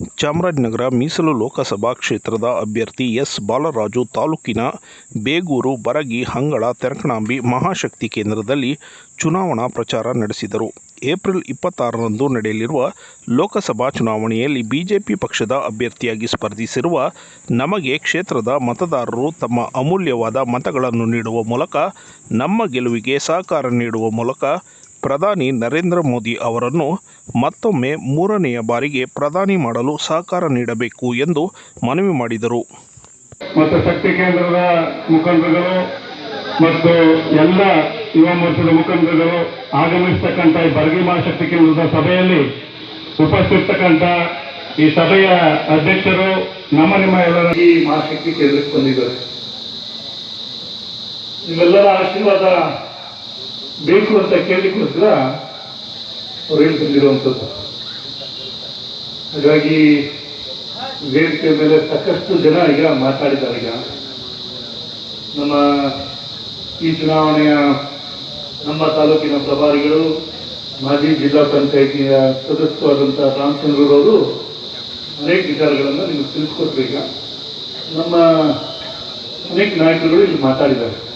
ಚಾಮರಾಜನಗರ ಮೀಸಲು ಲೋಕಸಭಾ ಕ್ಷೇತ್ರದ ಅಭ್ಯರ್ಥಿ ಎಸ್. ಬಾಲರಾಜು ತಾಲೂಕಿನ ಬೇಗೂರು ಬರಗಿ ಹಂಗಳ ತೆರಕಣಾಂಬಿ ಮಹಾಶಕ್ತಿ ಕೇಂದ್ರದಲ್ಲಿ ಚುನಾವಣಾ ಪ್ರಚಾರ ನಡೆಸಿದರು. ಏಪ್ರಿಲ್ ಇಪ್ಪತ್ತಾರರಂದು ನಡೆಯಲಿರುವ ಲೋಕಸಭಾ ಚುನಾವಣೆಯಲ್ಲಿ ಬಿಜೆಪಿ ಪಕ್ಷದ ಅಭ್ಯರ್ಥಿಯಾಗಿ ಸ್ಪರ್ಧಿಸಿರುವ ನಮಗೆ ಕ್ಷೇತ್ರದ ಮತದಾರರು ತಮ್ಮ ಅಮೂಲ್ಯವಾದ ಮತಗಳನ್ನು ನೀಡುವ ಮೂಲಕ, ನಮ್ಮ ಗೆಲುವಿಗೆ ಸಹಕಾರ ನೀಡುವ ಮೂಲಕ ಪ್ರಧಾನಿ ನರೇಂದ್ರ ಮೋದಿ ಅವರನ್ನು ಮತ್ತೊಮ್ಮೆ ಮೂರನೆಯ ಬಾರಿಗೆ ಪ್ರಧಾನಿ ಮಾಡಲು ಸಹಕಾರ ನೀಡಬೇಕು ಎಂದು ಮನವಿ ಮಾಡಿದರು. ಮತ್ತು ಶಕ್ತಿ ಕೇಂದ್ರದ ಮುಖಂಡರುಗಳು ಮತ್ತು ಎಲ್ಲ ಯುವ ಮೋರ್ಚಾದ ಮುಖಂಡರುಗಳು ಆಗಮಿಸ್ತಕ್ಕಂಥ ಈ ಬರ್ಗಿ ಮಹಾಶಕ್ತಿ ಕೇಂದ್ರದ ಸಭೆಯಲ್ಲಿ ಉಪಸ್ಥಿತಕ್ಕಂಥ ಈ ಸಭೆಯ ಅಧ್ಯಕ್ಷರು ನಮ್ಮ ನಿಮ್ಮ ಎಲ್ಲರ ಈ ಮಹಾಶಕ್ತಿ ಕೇಂದ್ರಕ್ಕೆ ಬಂದಿದ್ದಾರೆ. ನಿಮ್ಮೆಲ್ಲರ ಆಶೀರ್ವಾದ ಬೇಕು ಅಂತ ಕೇಳಲಿಕ್ಕೋಸ್ಕರ ಅವ್ರು ಹೇಳಿ ಹಾಗಾಗಿ ವೇದಿಕೆ ಮೇಲೆ ಸಾಕಷ್ಟು ಜನ ಈಗ ಮಾತಾಡಿದ್ದಾರೆ ಈಗ. ನಮ್ಮ ಈ ಚುನಾವಣೆಯ ನಮ್ಮ ತಾಲೂಕಿನ ಪ್ರಭಾರಿಗಳು, ಮಾಜಿ ಜಿಲ್ಲಾ ಪಂಚಾಯಿತಿಯ ಸದಸ್ಯವಾದಂಥ ರಾಮಚಂದ್ರರವರು ಅನೇಕ ವಿಚಾರಗಳನ್ನು ನಿಮಗೆ ಈಗ. ನಮ್ಮ ಅನೇಕ ನಾಯಕರುಗಳು ಇಲ್ಲಿ ಮಾತಾಡಿದ್ದಾರೆ.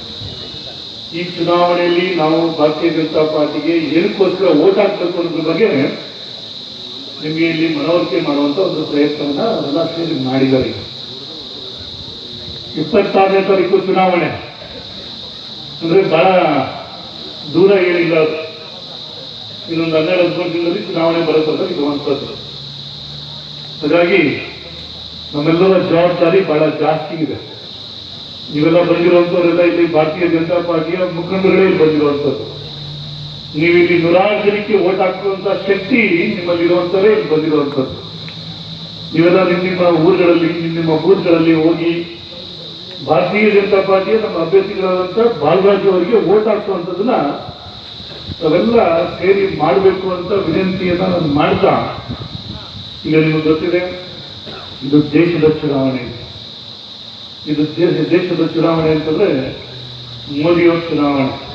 ಈ ಚುನಾವಣೆಯಲ್ಲಿ ನಾವು ಭಾರತೀಯ ಜನತಾ ಪಾರ್ಟಿಗೆ ಏನಕ್ಕೋಸ್ಕರ ಓಟ್ ಹಾಕ್ಬೇಕು ಅನ್ನೋದ್ರ ಬಗ್ಗೆ ನಿಮಗೆ ಇಲ್ಲಿ ಮನವರಿಕೆ ಮಾಡುವಂತ ಒಂದು ಪ್ರಯತ್ನವನ್ನ ಅದನ್ನ ಸೇರಿ ಮಾಡಿದ್ದಾರೆ. ಇಪ್ಪತ್ತಾರನೇ ತಾರೀಕು ಚುನಾವಣೆ ಅಂದ್ರೆ ಬಹಳ ದೂರ ಏನಿಲ್ಲ. ಇನ್ನೊಂದು ಹನ್ನೆರಡು, ಹದಿಮೂರು ದಿನದಲ್ಲಿ ಚುನಾವಣೆ ಬರುತ್ತಂತ ಇರುವಂಥದ್ದು ಹಾಗಾಗಿ ನಮ್ಮೆಲ್ಲರ ಜವಾಬ್ದಾರಿ ಬಹಳ ಜಾಸ್ತಿ ಇದೆ ನೀವೆಲ್ಲ ಬಂದಿರುವಂತವರೆಲ್ಲ ಇಲ್ಲಿ ಭಾರತೀಯ ಜನತಾ ಪಾರ್ಟಿಯ ಇಲ್ಲಿ ಬಂದಿರುವಂತದ್ದು. ನೀವು ಇಲ್ಲಿ ನೂರಾರು ಜನಕ್ಕೆ ಓಟ್ ಹಾಕುವಂತ ಶಕ್ತಿ ನಿಮ್ಮಲ್ಲಿರುವಂತವರೇ ಇಲ್ಲಿ ಬಂದಿರುವಂತದ್ದು. ನೀವೆಲ್ಲ ನಿಮ್ಮ ನಿಮ್ಮ ಊರುಗಳಲ್ಲಿ ನಿಮ್ಮ ನಿಮ್ಮ ಬೂತ್ಗಳಲ್ಲಿ ಹೋಗಿ ಭಾರತೀಯ ಜನತಾ ಪಾರ್ಟಿಯ ನಮ್ಮ ಅಭ್ಯರ್ಥಿಗಳಾದಂತ ಬಾಲರಾಜ್ ಅವರಿಗೆ ಓಟ್ ಹಾಕುವಂಥದ್ದನ್ನ ಅವೆಲ್ಲ ಸೇರಿ ಮಾಡಬೇಕು ಅಂತ ವಿನಂತಿಯನ್ನ ನಾನು ಮಾಡ್ತಾ, ಈಗ ನಿಮಗೆ ಗೊತ್ತಿದೆ, ಇದು ದೇಶದ ಚುನಾವಣೆ. ಇದೆ ಇದು ದೇಶ ದೇಶದ ಚುನಾವಣೆ ಅಂತಂದ್ರೆ ಮೋದಿಯವ್ರ ಚುನಾವಣೆ.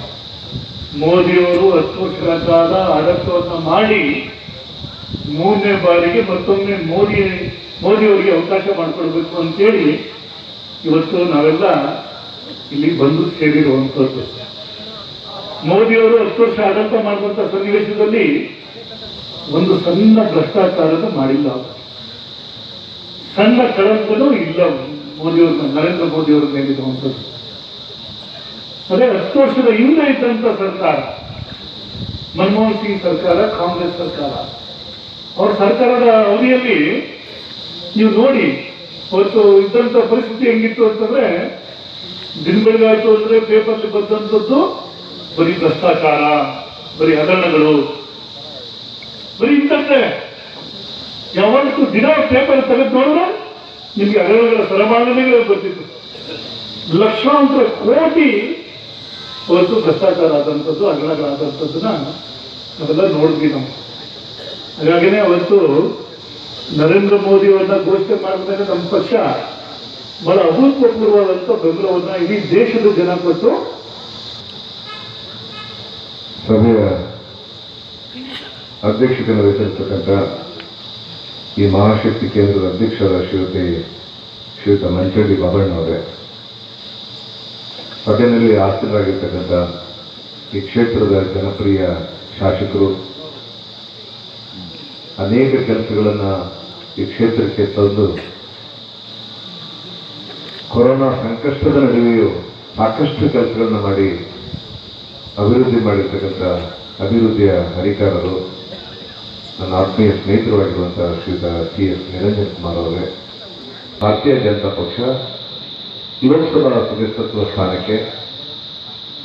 ಮೋದಿಯವರು ಹತ್ತು ವರ್ಷಗಳ ಕಾಲ ಮಾಡಿ ಮೂರನೇ ಬಾರಿಗೆ ಮತ್ತೊಮ್ಮೆ ಮೋದಿ ಮೋದಿಯವರಿಗೆ ಅವಕಾಶ ಮಾಡಿಕೊಡ್ಬೇಕು ಅಂತೇಳಿ ಇವತ್ತು ನಾವೆಲ್ಲ ಇಲ್ಲಿ ಬಂದು ಸೇರಿರುವಂಥದ್ದು. ಮೋದಿಯವರು ಹತ್ತು ವರ್ಷ ಆಡಳಿತ ಮಾಡುವಂತ ಸನ್ನಿವೇಶದಲ್ಲಿ ಒಂದು ಸಣ್ಣ ಭ್ರಷ್ಟಾಚಾರದ ಮಾಡಿಲ್ಲ. ಸಣ್ಣ ಕಳಂಕನೂ ಇಲ್ಲ ಮೋದಿಯವ್ರ ನರೇಂದ್ರ ಮೋದಿ ಅವರು ಮೇಲಿರುವಂಥದ್ದು ಅದೇ ಹತ್ತು ವರ್ಷದ ಹಿಂದೆ ಇದ್ದಂತ ಸರ್ಕಾರ, ಮನಮೋಹನ್ ಸಿಂಗ್ ಸರ್ಕಾರ, ಕಾಂಗ್ರೆಸ್ ಸರ್ಕಾರ. ಅವ್ರ ಸರ್ಕಾರದ ಅವಧಿಯಲ್ಲಿ ನೀವು ನೋಡಿ, ಅವತ್ತು ಇದ್ದಂತ ಪರಿಸ್ಥಿತಿ ಹೆಂಗಿತ್ತು ಅಂತಂದ್ರೆ, ದಿನ ಬೆಳಗಾಯ್ತು ಅಂದ್ರೆ ಪೇಪರ್ ಬಂದಂಥದ್ದು ಬರೀ ಭ್ರಷ್ಟಾಚಾರ, ಬರೀ ಹಗರಣಗಳು. ಬರೀ ಇಂಥದ್ದೇ. ಯಾವತ್ತು ದಿನ ಪೇಪರ್ ತೆಗೆದು ನೋಡಿದ್ರೆ ನಿಮ್ಗೆ ಅಗಲಗಳ ಸರಮಾನನೆಗಳೇ ಬರ್ತಿತ್ತು ಲಕ್ಷಾಂತರ ಕೋಟಿ ಅವತ್ತು ಭ್ರಷ್ಟಾಚಾರ ಆದಂಥದ್ದು ಅಗಲಗಳಾದಂಥದ್ದನ್ನ ನಾವೆಲ್ಲ ನೋಡಿದ್ವಿ ನಾವು. ಹಾಗಾಗಿನೇ ಅವತ್ತು ನರೇಂದ್ರ ಮೋದಿ ಅವರನ್ನ ಘೋಷಣೆ ಮಾಡಿದಾಗ ನಮ್ಮ ಪಕ್ಷ ಬಹಳ ಅಭೂತಪೂರ್ವವಾದಂಥ ಬೆಂಬಲವನ್ನು ಇಡೀ ದೇಶದ ಜನ ಕೊಟ್ಟು ಸಭೆಯ ಅಧ್ಯಕ್ಷತೆ ವಹಿಸಿರ್ತಕ್ಕಂಥ ಈ ಮಹಾಶಕ್ತಿ ಕೇಂದ್ರದ ಅಧ್ಯಕ್ಷರ ಶ್ರೀಯುತಿ ಶ್ರೀಯುತ ಮಂಚಳ್ಳಿ ಬಾಬಣ್ಣವರೇ ಸಭೆಯಲ್ಲಿ ಆಸೀನರಾಗಿರ್ತಕ್ಕಂಥ ಈ ಕ್ಷೇತ್ರದ ಜನಪ್ರಿಯ ಶಾಸಕರು, ಅನೇಕ ಕೆಲಸಗಳನ್ನು ಈ ಕ್ಷೇತ್ರಕ್ಕೆ ತಂದು ಕೊರೋನಾ ಸಂಕಷ್ಟದ ನಡುವೆಯೂ ಸಾಕಷ್ಟು ಕೆಲಸಗಳನ್ನು ಮಾಡಿ ಅಭಿವೃದ್ಧಿ ಮಾಡಿರ್ತಕ್ಕಂಥ ಅಭಿವೃದ್ಧಿಯ ಹರಿಕಾರರು. ನನ್ನ ಆತ್ಮೀಯ ಸ್ನೇಹಿತರಾಗಿರುವಂತಹ ಶ್ರೀಯುತ ಸಿ ಎಸ್ ನಿರಂಜನ್ ಕುಮಾರ್ ಅವರೇ, ಭಾರತೀಯ ಜನತಾ ಪಕ್ಷ ಲೋಕಸಭಾ ಸದಸ್ಯತ್ವ ಸ್ಥಾನಕ್ಕೆ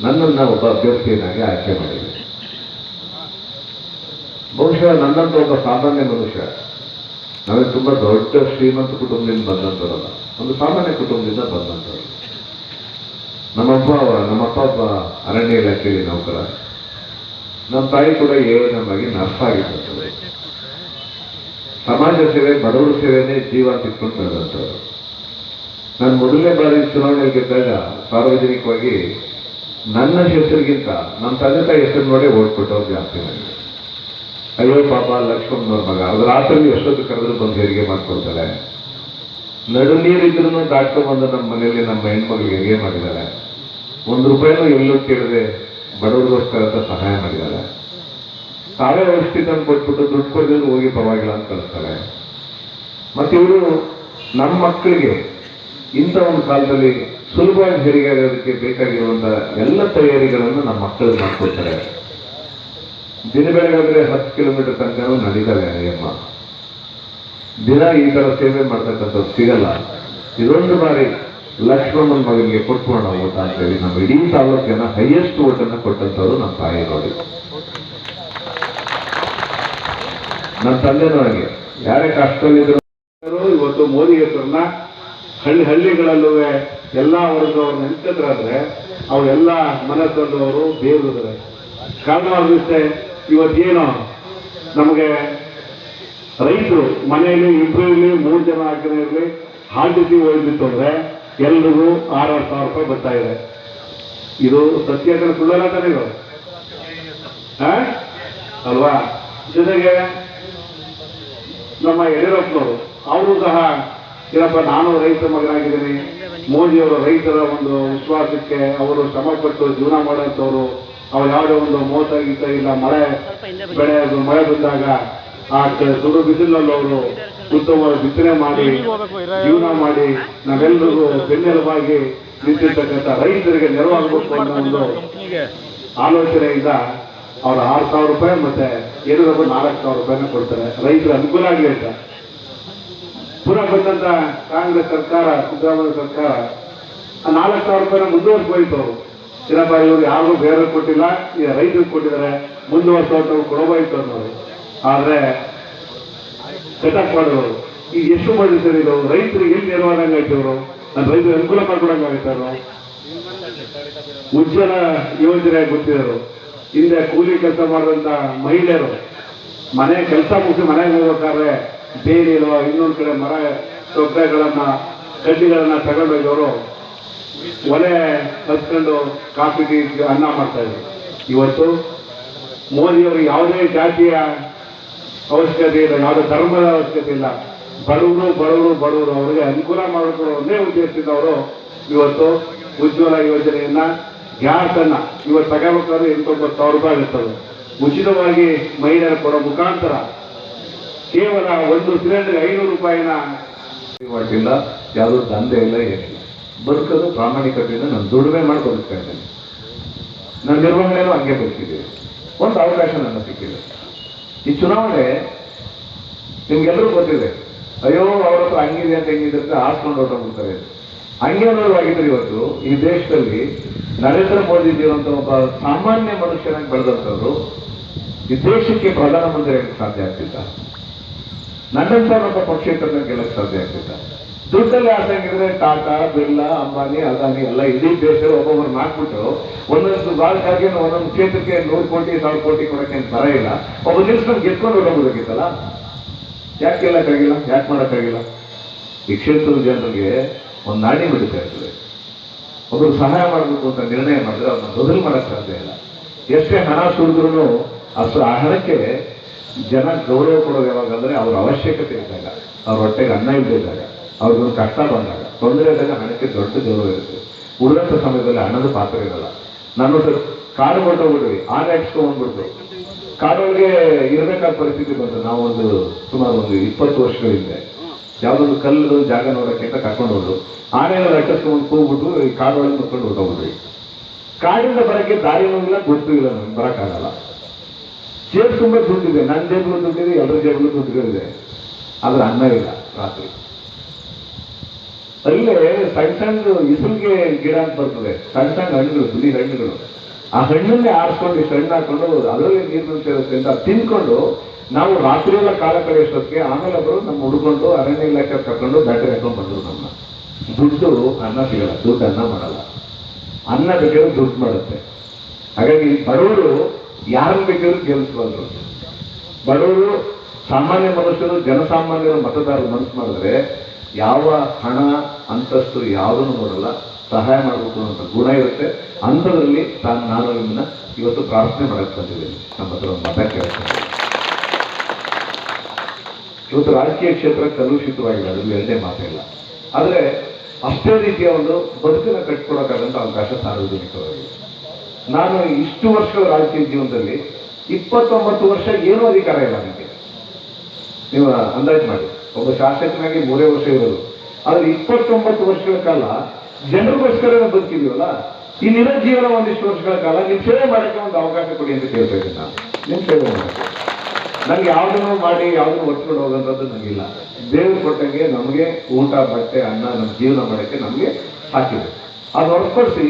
ನನ್ನನ್ನು ಒಬ್ಬ ಅಭ್ಯರ್ಥಿಯನ್ನಾಗಿ ಆಯ್ಕೆ ಮಾಡಿದೆ. ಬಹುಶಃ ನನ್ನಂತ ಒಬ್ಬ ಸಾಮಾನ್ಯ ಮನುಷ್ಯ ನನಗೆ ತುಂಬಾ ದೊಡ್ಡ ಶ್ರೀಮಂತ ಕುಟುಂಬದಿಂದ ಬಂದಂಥವರಲ್ಲ ಒಂದು ಸಾಮಾನ್ಯ ಕುಟುಂಬದಿಂದ ಬಂದಂಥವ್ರು ನಮ್ಮಪ್ಪ ನಮ್ಮಪ್ಪ ಒಬ್ಬ ಅರಣ್ಯ ಇಲಾಖೆಯಲ್ಲಿ ನೌಕರ ನಮ್ಮ ತಾಯಿ ಕೂಡ ಹೇಳಿ ನಮಗೆ ನರ್ಸ್ ಆಗಿದ್ದಂಥವ್ರು ಸಮಾಜ ಸೇವೆ, ಬಡವರ ಸೇವೆನೇ ಜೀವ ಬೆಳೆದಂಥವ್ರು ನಾನು ಮೊದಲನೇ ಬಾರಿ ಚುನಾವಣೆ ಗೆದ್ದಾಗ ಸಾರ್ವಜನಿಕವಾಗಿ ನನ್ನ ಹೆಸರಿಗಿಂತ, ನಮ್ಮ ತಂದೆ ತಾಯಿ ಹೆಸರು ನೋಡೇ ಕೊಟ್ಟವ್ರು ಜಾಸ್ತಿ ನನಗೆ ಅಯ್ಯೋ ಪಾಪ ಲಕ್ಷ್ಮಣನವ್ರ ಮಗ. ಅದ್ರ ರಾತ್ರಿ ಎಷ್ಟೊತ್ತು ಕರೆದ್ರು ಬಂದು ಹೆರಿಗೆ ಮಾಡ್ಕೊಡ್ತಾರೆ ನಡು ನೀರಿದ್ರು ದಾಟ್ಕೊಂಡ್ ಬಂದು ನಮ್ಮ ಮನೆಯಲ್ಲಿ ನಮ್ಮ ಹೆಣ್ಮಗಳಿಗೆ ಹೆರಿಗೆ ಮಾಡಿದ್ದಾರೆ. ಒಂದು ರೂಪಾಯಿನೂ ಎಲ್ಲೂ ಕೇಳದೆ ಬಡವರಿಗೋಸ್ಕರ ಅಂತ ಸಹಾಯ ಮಾಡಿದ್ದಾರೆ. ತಾವೇ ಔಷಧಿ ತಂದು ಕೊಟ್ಬಿಟ್ಟು ದುಡ್ಡು ಕೊಡೋದು ಹೋಗಿ ಪರವಾಗಿಲ್ಲ ಅಂತ ಕಳಿಸ್ತಾರೆ. ಮತ್ತೆ ಇವರು ನಮ್ಮ ಮಕ್ಕಳಿಗೆ ಇಂಥ ಒಂದು ಕಾಲದಲ್ಲಿ ಸುಲಭವಾಗಿ ಹೆರಿಗೆ ಆಗೋದಕ್ಕೆ ಬೇಕಾಗಿರುವಂಥ ಎಲ್ಲ ತಯಾರಿಗಳನ್ನು ನಮ್ಮ ಮಕ್ಕಳಿಗೆ ಮಾಡ್ಕೊಳ್ತಾರೆ. ದಿನ ಬೆಳಗಾದ್ರೆ ಹತ್ತು ಕಿಲೋಮೀಟರ್ ತನಕ ನಡೀತಾರೆ ಅಯ್ಯಮ್ಮ. ದಿನ ಈ ತರ ಸೇವೆ ಮಾಡ್ತಕ್ಕಂಥದ್ದು ಸಿಗಲ್ಲ. ಇದೊಂದು ಬಾರಿ ಲಕ್ಷ್ಮಣನ ಮಗನಿಗೆ ಕೊಟ್ಕೋಣ ಓಟ ಅಂತೇಳಿ ನಮ್ಮ ಇಡೀ ತಾಲೂಕಿನ ಹೈಯೆಸ್ಟ್ ಓಟನ್ನು ಕೊಟ್ಟಂತವ್ರು ನಮ್ಮ ತಾಯಿ ನೋಡಿ ನನ್ನ ತಂದೆ ಹಾಗೆ ಯಾರೇ ಕಷ್ಟದಲ್ಲಿದ್ರು ಇವತ್ತು ಮೋದಿ ಹೆಸರನ್ನ ಹಳ್ಳಿ ಹಳ್ಳಿಗಳಲ್ಲೂ ಎಲ್ಲಾ ವರ್ಗದವ್ರು ನೆನ್ಸಿದ್ರಾದ್ರೆ ಅವರೆಲ್ಲ ಮನಸ್ಸಲ್ಲವರು ಬೇರಿದ್ರೆ. ಕಾರಣವಾಗುತ್ತೆ ಇವತ್ತೇನು ನಮಗೆ ರೈತರು ಮನೆಯಲ್ಲಿ ಇಬ್ಬರು ಇರಲಿ, ಮೂರು ಜನ ಹಾಕಿನ ಇರಲಿ ಹಾಡಿಸಿ ಹೋಗ್ಬಿಟ್ಟು ಅಂದ್ರೆ ಎಲ್ರಿಗೂ ಆರಾರು ಸಾವಿರ ರೂಪಾಯಿ ಬರ್ತಾ ಇದೆ. ಇದು ಸತ್ಯ ಸುಳ್ಳಲ್ಲ ತಾನೇ ಇದು? ಅಲ್ವಾ? ಜೊತೆಗೆ ನಮ್ಮ ಯಡಿಯೂರಪ್ಪನವರು ಅವರು ಸಹ ಏನಪ್ಪ ನಾನು ರೈತ ಮಗನಾಗಿದ್ದೀನಿ. ಮೋದಿಯವರು ರೈತರ ಒಂದು ವಿಶ್ವಾಸಕ್ಕೆ ಅವರು ಶ್ರಮಪಟ್ಟು ಜೀವನ ಮಾಡೋಂಥವ್ರು ಅವ್ರು ಯಾವುದೇ ಒಂದು ಮೋಸ ಗೀತ ಇಲ್ಲ ಮಳೆ ಬೆಳೆ ಮಳೆ ಬಂದಾಗ ಆ ದೊಡ್ಡ ಸುಡು ಬಿಸಿಲಲ್ಲಿ ಅವರು ಉತ್ತಮವಾದ ಬಿತ್ತನೆ ಮಾಡಿ, ಜೀವನ ಮಾಡಿ ನಾವೆಲ್ಲರಿಗೂ ಬೆನ್ನೆಲುಬಾಗಿ ನಿಂತಿರ್ತಕ್ಕಂಥ ರೈತರಿಗೆ ನೆರವಾಗಬೇಕು ಅನ್ನೋ ಒಂದು ಆಲೋಚನೆಯಿಂದ ಅವ್ರು ಆರು ಸಾವಿರ ರೂಪಾಯಿ ಮತ್ತೆ ಯಡಿಯೂರಪ್ಪ ನಾಲ್ಕು ಸಾವಿರ ರೂಪಾಯಿನ ಕೊಡ್ತಾರೆ. ರೈತರ ಅನುಕೂಲ ಆಗಲಿ ಅಂತ. ಪುನಃ ಬಂದಂತ ಕಾಂಗ್ರೆಸ್ ಸರ್ಕಾರ, ಸಿದ್ದರಾಮಯ್ಯ ಸರ್ಕಾರ, ಆ ನಾಲ್ಕು ಸಾವಿರ ರೂಪಾಯಿನ ಮುಂದುವರ್ಸ್ಬೋಯ್ತು ಅವರು ಏನಪ್ಪ ಇವರು ಯಾರಿಗೂ ಬೇರೆ ಕೊಟ್ಟಿಲ್ಲ ಈಗ ರೈತರಿಗೆ ಕೊಟ್ಟಿದ್ದಾರೆ. ಮುಂದುವರ್ಸೋದು ಕೊಡಬೋಯ್ತು ಅನ್ನೋರು. ಆದ್ರೆ ಸೆಟಪ್ ಮಾಡೋರು ಈಗ ಎಷ್ಟು ಸರ್ ಇದು? ರೈತರಿಗೆ ಎಲ್ಲಿ ನೆರವಾದಂಗೆ ಆಯ್ತು ಇವರು? ನಾನು ರೈತರು ಅನುಕೂಲ ಮಾಡ್ಕೊಡಂಗೆ ಆಗುತ್ತೆ ಅವರು ಉಜ್ವಲ ಯೋಜನೆ ಗೊತ್ತಿರೋರು. ಹಿಂದೆ ಕೂಲಿ ಕೆಲಸ ಮಾಡಿದಂಥ ಮಹಿಳೆಯರು. ಮನೆ ಕೆಲಸ ಮುಗಿಸಿ ಮನೆಗೆ ಹೋಗ್ಬೇಕಾದ್ರೆ ಬೇಲಿರೋ ಇನ್ನೊಂದು ಕಡೆ ಮರ ತೊಪ್ಪೆಗಳನ್ನ ಕಡ್ಡಿಗಳನ್ನ ತಗೊಂಡೋಗಿದವರು ಒಲೆ ಹಚ್ಕೊಂಡು ಕಾಫಿ, ಟೀ, ಅನ್ನ ಮಾಡ್ತಾ ಇದ್ರು. ಇವತ್ತು ಮೋದಿಯವರು ಯಾವುದೇ ಜಾತಿಯ ಅವಶ್ಯಕತೆ ಇಲ್ಲ, ಯಾವುದೇ ಧರ್ಮದ ಅವಶ್ಯಕತೆ ಇಲ್ಲ. ಬಡವರು ಬಡವರು ಬಡವರು, ಅವರಿಗೆ ಅನುಕೂಲ ಮಾಡಿಕೊಡೋ ಒಂದೇ ಉದ್ದೇಶದಿಂದ ಅವರು ಇವತ್ತು ಉಜ್ವಲ ಯೋಜನೆಯನ್ನ, ಗ್ಯಾಸ್ ಅನ್ನ ಇವತ್ತು ತಗೋಬೇಕಾದ್ರೆ ಎಂಟೊಂಬತ್ತು ಸಾವಿರ ರೂಪಾಯಿ ಇರ್ತದೆ ಉಚಿತವಾಗಿ ಮಹಿಳೆಯರು ಕೊಡೋ ಮುಖಾಂತರ ಕೇವಲ ಒಂದು ಸಿಲಿಂಡರ್ ಐನೂರು ರೂಪಾಯಿನ ಮಾಡಿಲ್ಲ ಯಾವುದೋ ದಂಧೆ ಇಲ್ಲ, ಏನಿಲ್ಲ. ಬದುಕೋದು ಪ್ರಾಮಾಣಿಕತೆಯಿಂದ ನಾನು ದುಡಿಮೆ ಮಾಡಿ ಇದ್ದೇನೆ. ನನ್ನ ನಿರ್ವಹಣೆಯಲ್ಲೂ ಹಂಗೆ ಬದುಕಿದ್ದೀವಿ ಒಂದು ಅವಕಾಶ ನನ್ನ ಸಿಕ್ಕಿದೆ ಈ ಚುನಾವಣೆ ನಿಮ್ಗೆಲ್ಲರೂ ಗೊತ್ತಿದೆ. ಅಯ್ಯೋ, ಅವ್ರ ಹತ್ರ ಹಂಗಿದೆ ಅಂತ ಹೆಂಗಿದೆ ಅಂತ ಹಾಸ್ಕೊಂಡು ಹೊರಟೋಗ್ಬಿಡ್ತಾರೆ ಹಂಗೆ ಇವತ್ತು ಈ ದೇಶದಲ್ಲಿ ನರೇಂದ್ರ ಮೋದಿ ಇರುವಂತ ಒಬ್ಬ ಸಾಮಾನ್ಯ ಮನುಷ್ಯನಾಗಿ ಬೆಳೆದಂಥವ್ರು ಈ ದೇಶಕ್ಕೆ ಪ್ರಧಾನಮಂತ್ರಿ ಆಗಕ್ಕೆ ಸಾಧ್ಯ ಆಗ್ತಿಲ್ಲ. ನನ್ನಂತ ಒಬ್ಬ ಪಕ್ಷೇತರನ್ನ ಗೆಲ್ಲಕ್ಕೆ ಸಾಧ್ಯ ಆಗ್ತಿದ್ದ ದುಡ್ಡಲ್ಲಿ ಆಸಂಗಿದ್ರೆ ಟಾಟಾ, ಬಿರ್ಲಾ, ಅಂಬಾನಿ, ಅದಾನಿ ಎಲ್ಲ ಇಡೀ ದೇಶದಲ್ಲಿ ಒಬ್ಬೊಬ್ಬರು ಮಾಡ್ಬಿಟ್ಟು ಒಂದೊಂದು ಬಾಲ್ಕಾಗಿ ಒಂದೊಂದು ಕ್ಷೇತ್ರಕ್ಕೆ ನೂರು ಕೋಟಿ, ಸಾವಿರ ಕೋಟಿ ಕೊಡಕ್ಕೆ ಬರ ಇಲ್ಲ. ಒಬ್ಬ ನಿಲ್ಸ್ಕೊಂಡು ಗೆದ್ಕೊಂಡು ಹೋಗಬೇಕಿತ್ತಲ್ಲ ಯಾಕೆ ಕಾಗಿಲ್ಲ ಯಾಕೆ ಮಾಡೋಕ್ಕಾಗಿಲ್ಲ ಈ ಕ್ಷೇತ್ರದ ಜನರಿಗೆ ಒಂದು ನಾಡಿ ಬಿಡುತ್ತಾ ಇರ್ತದೆ ಒಬ್ಬರು ಸಹಾಯ ಮಾಡಬೇಕು ಅಂತ ನಿರ್ಣಯ ಮಾಡಿದ್ರೆ ಅವ್ರನ್ನ ಬದಲು ಮಾಡಕ್ಕೆ ಸಾಧ್ಯ ಇಲ್ಲ. ಎಷ್ಟೇ ಹಣ ಸುರಿದ್ರು ಅಷ್ಟು ಆ ಹಣಕ್ಕೆ ಜನ ಗೌರವ ಕೊಡೋದು ಯಾವಾಗಂದ್ರೆ ಅವ್ರ ಅವಶ್ಯಕತೆ ಇದ್ದಾಗ. ಅವ್ರ ಹೊಟ್ಟೆಗೆ ಅನ್ನ ಇದ್ದಾಗ. ಅವ್ರಿಗೊಂದು ಕಷ್ಟ ಬಂದಾಗ, ತೊಂದರೆ ಇದ್ದಾಗ ಹಣಕ್ಕೆ ದೊಡ್ಡ ಗೌರವ ಇರುತ್ತೆ. ಉಳಿದಂತ ಸಮಯದಲ್ಲಿ ಹಣದ ಪಾತ್ರ ಇರಲ್ಲ. ನಾನು ಕಾಡು ಹೊರಟೋಗ್ಬಿಡ್ರಿ ಆನೆ ಹಚ್ಕೊಂಡ್ಬಿಡ್ತು ಕಾಡೊಳಗೆ ಇರಬೇಕಾದ ಪರಿಸ್ಥಿತಿ ಬಂತು. ನಾವೊಂದು ಸುಮಾರು ಒಂದು ಇಪ್ಪತ್ತು ವರ್ಷಗಳ ಹಿಂದೆ. ಯಾವ್ದೊಂದು ಕಲ್ಲು ಜಾಗ ನೋಡಕ್ಕೆ ಅಂತ ಕರ್ಕೊಂಡು ಹೋದ್ರು. ಆನೆಲ್ಲ ಅಟ್ಟಿಸ್ಕೊಂಡು ಕೂಗ್ಬಿಟ್ಟು ಈ ಕಾಡೊಳಗೆ ಮುಟ್ಕೊಂಡು ಹೊರಟೋಗ್ಬಿಟ್ರಿ ಕಾಡಿಂದ ಬರೋಕ್ಕೆ ದಾರಿನೂ ಇಲ್ಲ ಗೊತ್ತೂ ಇಲ್ಲ ನಮ್ಗೆ ಬರೋಕ್ಕಾಗಲ್ಲ ಜೇಬು ತುಂಬ ದುಡ್ಡಿದೆ. ನನ್ನ ಜೇಬು ದುಡ್ಡಿದೆ ಎಲ್ಲರ ಜೇಬು ದುಡ್ಡುಗಳಿದೆ ಆದ್ರೆ ಅನ್ನ ಇಲ್ಲ, ರಾತ್ರಿ. ಅಲ್ಲೇ ಸಣ್ಣ ಸಣ್ಣ ಇಸುಲ್ಗೆ ಗಿಡ ಅಂತ ಬರ್ತದೆ. ಸಣ್ಣ ಸಣ್ಣ ಹಣ್ಣುಗಳು ಬುಲಿ ಹಣ್ಣುಗಳು. ಆ ಹಣ್ಣನ್ನೇ ಆರಿಸ್ಕೊಂಡು ಇಷ್ಟು ಹಣ್ಣು ಹಾಕೊಂಡು ಅದರಲ್ಲಿ ನೀರು ಅಂತ ತಿನ್ಕೊಂಡು ನಾವು ರಾತ್ರಿ ಎಲ್ಲ ಕಾಲ ಕಳೆಯೋಷ್ಟೊತ್ತಿಗೆ ಆಮೇಲೆ ಅವರು ನಮ್ಮ ಹುಡ್ಕೊಂಡು ಅರಣ್ಯ ಇಲಾಖೆ ಕರ್ಕೊಂಡು ಬ್ಯಾಟರಿ ಹಾಕೊಂಡು ಬಂದರು ನಮ್ಮ ದುಡ್ಡು ಅನ್ನ ಸಿಗಲ್ಲ, ದುಡ್ಡು ಅನ್ನ ಮಾಡಲ್ಲ. ಅನ್ನ ಬೇಕಾದ್ರೆ ದುಡ್ಡು ಮಾಡುತ್ತೆ. ಹಾಗಾಗಿ ಬಡವರು ಯಾರನ್ನ ಬೇಕಾದ್ರೂ ಬಂದರು ಬಡವರು ಸಾಮಾನ್ಯ ಮನುಷ್ಯರು, ಜನಸಾಮಾನ್ಯರು, ಮತದಾರರು ಮನಸ್ಸು ಮಾಡಿದ್ರೆ ಯಾವ ಹಣ ಅಂತಸ್ತು ಯಾವುದನ್ನು ನೋಡಲ್ಲ, ಸಹಾಯ ಮಾಡಬೇಕು ಅಂತ ಗುಣ ಇರುತ್ತೆ. ಅಂಥದ್ರಲ್ಲಿ ತಾನು ನಾನು ನಿಮ್ಮನ್ನ ಇವತ್ತು ಪ್ರಾರ್ಥನೆ ಮಾಡಕ್ಕೆ ಬಂದಿದ್ದೇನೆ. ನಮ್ಮ ಹತ್ರ ಒಂದು ಮತ ಕೇಳ್ತೇನೆ. ಇವತ್ತು ರಾಜಕೀಯ ಕ್ಷೇತ್ರ ಕಲುಷಿತವಾಗಿದೆ ಅದ್ರಲ್ಲಿ ಎರಡೇ ಮಾತಿಲ್ಲ ಆದರೆ ಅಷ್ಟೇ ರೀತಿಯ ಒಂದು ಬದುಕನ್ನು ಕಟ್ಕೊಡೋಕ್ಕಾಗಂತ ಅವಕಾಶ ಸಾರ್ವಜನಿಕವಾಗಿದೆ ನಾನು ಇಷ್ಟು ವರ್ಷ ರಾಜಕೀಯ ಜೀವನದಲ್ಲಿ ಇಪ್ಪತ್ತೊಂಬತ್ತು ವರ್ಷ ಏನೂ ಅಧಿಕಾರ ಇಲ್ಲ ನನಗೆ. ನೀವು ಅಂದಾಜು ಮಾಡಿ. ಒಬ್ಬ ಶಾಸಕನಾಗಿ ಮೂರೇ ವರ್ಷ ಇರೋದು. ಆದ್ರೆ ಇಪ್ಪತ್ತೊಂಬತ್ತು ವರ್ಷಗಳ ಕಾಲ ಜನರಿಗೋಸ್ಕರ ಬದುಕಿದೀವಲ್ಲ? ಇನ್ನಿರೋ ಜೀವನ ಒಂದಿಷ್ಟು ವರ್ಷಗಳ ಕಾಲ ನಿಮ್ ಸೇವೆ ಮಾಡಕ್ಕೆ ಒಂದು ಅವಕಾಶ ಕೊಡಿ ಅಂತ ಕೇಳ್ಬೇಕು ನಾನು. ನಿಮ್ ಸೇವೆ ಮಾಡಬೇಕು ನನಗೆ ಯಾವ್ದನ್ನು ಮಾಡಿ, ಯಾವ್ದನ್ನು ಒತ್ಕೊಂಡು ಹೋಗೋಂಥದ್ದು ನನಗಿಲ್ಲ ದೇವ್ರು ಕೊಟ್ಟಂಗೆ ನಮಗೆ ಊಟ, ಬಟ್ಟೆ, ಅನ್ನ ನಮ್ಮ ಜೀವನ ಮಾಡಕ್ಕೆ ನಮಗೆ ಹಾಕಿದೆ ಅದು ಹೊರತುಪಡಿಸಿ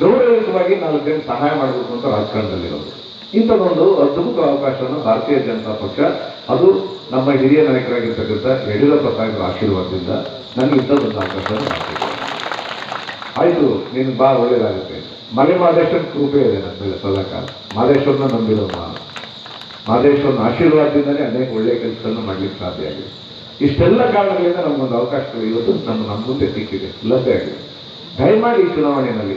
ಗೌರವಯುತವಾಗಿ ನಾಲ್ಕು ಜನ ಸಹಾಯ ಮಾಡಬೇಕು ಅಂತ ರಾಜಕಾರಣದಲ್ಲಿರೋದು. ಇಂಥದ್ದೊಂದು ಅದ್ಭುತ ಅವಕಾಶವನ್ನು ಭಾರತೀಯ ಜನತಾ ಪಕ್ಷ, ಅದು ನಮ್ಮ ಹಿರಿಯ ನಾಯಕರಾಗಿರ್ತಕ್ಕಂಥ ಯಡಿಯೂರಪ್ಪ ಸಾಹೇಬರ ಆಶೀರ್ವಾದದಿಂದ ನನಗೆ ಇಂಥದ್ದೊಂದು ಅವಕಾಶವನ್ನು ಮಾಡ್ತಿದ್ದಾರೆ. ಆಯಿತು, ನೀನು ಬಾ, ಒಳ್ಳೇದಾಗುತ್ತೆ. ಮಲೆ ಮಹದೇಶ್ವರ ಕೃಪೆ ಇದೆ ನನ್ನ ಮೇಲೆ ಸದಾಕಾಲ. ಮಾದೇಶ್ವರನ ನಂಬಿರೋ ನಾನು ಮಾದೇಶ್ವರನ ಆಶೀರ್ವಾದದಿಂದಲೇ ಅನೇಕ ಒಳ್ಳೆಯ ಕೆಲಸಗಳನ್ನು ಮಾಡಲಿಕ್ಕೆ ಸಾಧ್ಯ ಆಗಿದೆ. ಇಷ್ಟೆಲ್ಲ ಕಾರಣಗಳಿಂದ ನಮಗೊಂದು ಅವಕಾಶಗಳು ಇವತ್ತು ನಮ್ಮ ನಮ್ಮ ಮುಂದೆ ಸಿಕ್ಕಿದೆ. ಲಭ್ಯ ಆಗಿದೆ. ದಯಮಾಡಿ ಈ ಚುನಾವಣೆಯಲ್ಲಿ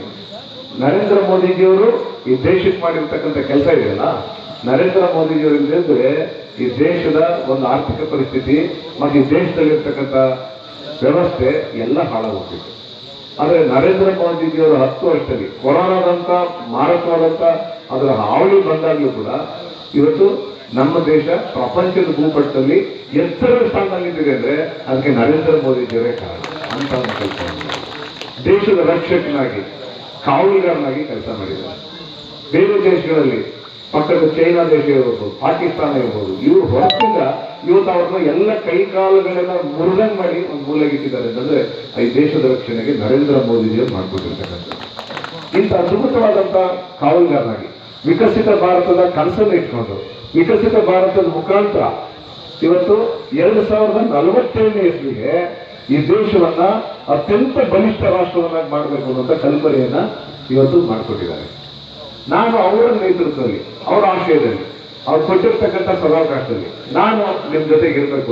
ನರೇಂದ್ರ ಮೋದಿಜಿಯವರು ಈ ದೇಶಕ್ಕೆ ಮಾಡಿರ್ತಕ್ಕಂಥ ಕೆಲಸ ಇದೆಯಲ್ಲ? ನರೇಂದ್ರ ಮೋದಿಜಿಯವರು ಇಲ್ಲದಿದ್ರೆ ಈ ದೇಶದ ಒಂದು ಆರ್ಥಿಕ ಪರಿಸ್ಥಿತಿ ಮತ್ತು ಈ ದೇಶದಲ್ಲಿರ್ತಕ್ಕಂಥ ವ್ಯವಸ್ಥೆ ಎಲ್ಲ ಹಾಳಾಗುತ್ತಿತ್ತು ಆದರೆ ನರೇಂದ್ರ ಮೋದಿಜಿಯವರು ಹತ್ತು ವರ್ಷದಲ್ಲಿ ಕೊರೋನಾದಂಥ, ಮಾರಕವಾದಂಥ ಅದರ ಹಾವಳಿ ಬಂದಾಗಲೂ ಕೂಡ ಇವತ್ತು ನಮ್ಮ ದೇಶ ಪ್ರಪಂಚದ ಭೂಪಟದಲ್ಲಿ ಎತ್ತರದ ಸ್ಥಾನದಲ್ಲಿದೆ ಅಂದರೆ ಅದಕ್ಕೆ ನರೇಂದ್ರ ಮೋದಿಜಿಯವರೇ ಕಾರಣ ಅಂತ ಕೆಲಸ. ದೇಶದ ರಕ್ಷಕನಾಗಿ ಕಾವಲುಗಾರನಾಗಿ ಕೆಲಸ ಮಾಡಿದ್ದಾರೆ. ಬೇರೆ ದೇಶಗಳಲ್ಲಿ, ಪಕ್ಕದ ಚೈನಾ ದೇಶ ಇರ್ಬೋದು, ಪಾಕಿಸ್ತಾನ ಇರ್ಬೋದು, ಇವರು ಹೊರತಿಂದ ಇವತ್ತು ಅವ್ರನ್ನ ಎಲ್ಲ ಕೈ ಕಾಲುಗಳನ್ನ ಮಾಡಿ ಒಂದು ಮೂಲೆಗಿಟ್ಟಿದ್ದಾರೆ. ಅಂತಂದ್ರೆ ಈ ದೇಶದ ರಕ್ಷಣೆಗೆ ನರೇಂದ್ರ ಮೋದಿಜಿಯವರು ಮಾಡ್ಕೊಟ್ಟಿರ್ತಕ್ಕಂಥ ಇಂಥ ಅದ್ಭುತವಾದಂಥ ಕಾವಲುಗಾರನಾಗಿ, ವಿಕಸಿತ ಭಾರತದ ಕನಸನ್ನು ಇಟ್ಕೊಂಡು, ವಿಕಸಿತ ಭಾರತದ ಮುಖಾಂತರ ಇವತ್ತು ಎರಡು ಸಾವಿರದ ನಲವತ್ತೇಳನೇ ಇಸ್ವಿಗೆ ಈ ದೇಶವನ್ನ ಅತ್ಯಂತ ಬಲಿಷ್ಠ ರಾಷ್ಟ್ರವನ್ನಾಗಿ ಮಾಡಬೇಕು ಅನ್ನುವಂಥ ಕಲ್ಪನೆಯನ್ನ ಇವತ್ತು ಮಾಡಿಕೊಟ್ಟಿದ್ದಾರೆ. ನಾನು ಅವರ ನೇತೃತ್ವದಲ್ಲಿ, ಅವರ ಆಶಯದಲ್ಲಿ, ಅವ್ರು ಕೊಟ್ಟಿರ್ತಕ್ಕಂಥ ಸದಾವಕಾಶದಲ್ಲಿ ನಾನು ನಿಮ್ ಜೊತೆಗೆ ಇರಬೇಕು